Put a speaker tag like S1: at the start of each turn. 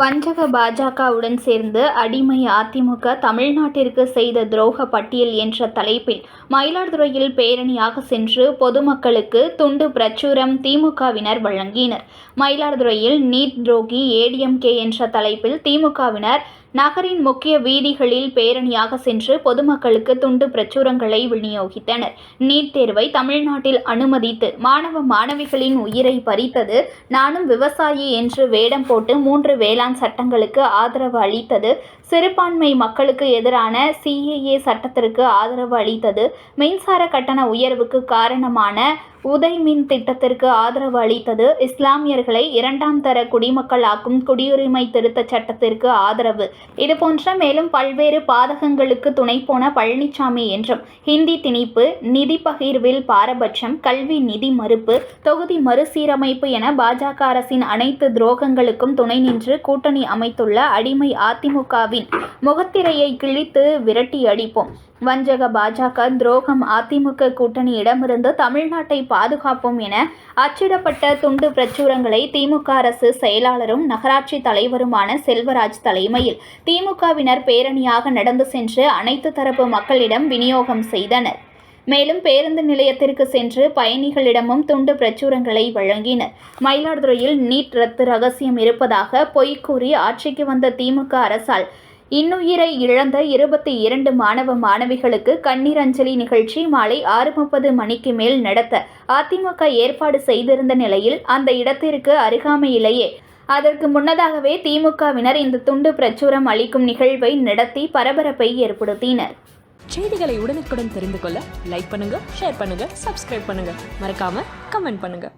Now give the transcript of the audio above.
S1: வஞ்சக பாஜகவுடன் சேர்ந்து அடிமை அதிமுக தமிழ்நாட்டிற்கு செய்த துரோக பட்டியல் என்ற தலைப்பில் மயிலாடுதுறையில் பேரணியாக சென்று பொதுமக்களுக்கு துண்டு பிரச்சுரம் திமுகவினர் வழங்கினர். மயிலாடுதுறையில் நீட் துரோகி ஏடிஎம்கே என்ற தலைப்பில் திமுகவினர் நகரின் முக்கிய வீதிகளில் பேரணியாக சென்று பொதுமக்களுக்கு துண்டு பிரச்சுரங்களை விநியோகித்தனர். நீட் தேர்வை தமிழ்நாட்டில் அனுமதித்து மாணவ மாணவிகளின் உயிரை பறித்தது நானும் விவசாயி என்று வேடம் போட்டு மூன்று வேளாண் சட்டங்களுக்கு ஆதரவு அளித்தது. சிறுபான்மை மக்களுக்கு எதிரான சிஏஏ சட்டத்திற்கு ஆதரவு அளித்தது. மின்சார கட்டண உயர்வுக்கு காரணமான உதய் மின் திட்டத்திற்கு ஆதரவு அளித்தது இஸ்லாமியர்களை இரண்டாம் தர குடிமக்களாக்கும் குடியுரிமை திருத்தச் சட்டத்திற்கு ஆதரவு. இதுபோன்ற மேலும் பல்வேறு பாதகங்களுக்கு துணை போன பழனிசாமி என்றும் ஹிந்தி திணிப்பு நிதி பகிர்வில் பாரபட்சம் கல்வி நிதி மறுப்பு தொகுதி மறுசீரமைப்பு என பாஜக அரசின் அனைத்து துரோகங்களுக்கும் துணை நின்று கூட்டணி அமைத்துள்ள அடிமை அதிமுகவின் முகத்திரையை கிழித்து விரட்டி அடிப்போம் வஞ்சக பாஜக துரோகம் அதிமுக கூட்டணியிடமிருந்து தமிழ்நாட்டை பாதுகாப்போம் என அச்சிடப்பட்ட துண்டு பிரச்சுரங்களை திமுக அரசு செயலாளரும் நகராட்சி தலைவருமான செல்வராஜ் தலைமையில் திமுகவினர் பேரணியாக நடந்து சென்று அனைத்து தரப்பு மக்களிடம் விநியோகம் செய்தனர். மேலும் பேருந்து நிலையத்திற்கு சென்று பயணிகளிடமும் துண்டு பிரச்சுரங்களை வழங்கினர். மயிலாடுதுறையில் நீட் ரத்து ரகசியம் இருப்பதாக பொய் கூறி ஆட்சிக்கு வந்த திமுக அரசால் இன்னுயிரை இழந்த இருபத்தி இரண்டு மாணவ மாணவிகளுக்கு கண்ணீர் அஞ்சலி நிகழ்ச்சி மாலை ஆறு முப்பது மணிக்கு மேல் நடத்த அதிமுக ஏற்பாடு செய்திருந்த நிலையில் அந்த இடத்திற்கு அருகாமையிலேயே அதற்கு முன்னதாகவே திமுகவினர் இந்த துண்டு பிரச்சுரம் அளிக்கும் நிகழ்வை நடத்தி பரபரப்பை ஏற்படுத்தினர்.
S2: செய்திகளை உடனுக்குடன் தெரிந்து கொள்ள லைக் பண்ணுங்க ஷேர் பண்ணுங்க சப்ஸ்கிரைப் பண்ணுங்க. மறக்காம கமெண்ட் பண்ணுங்க.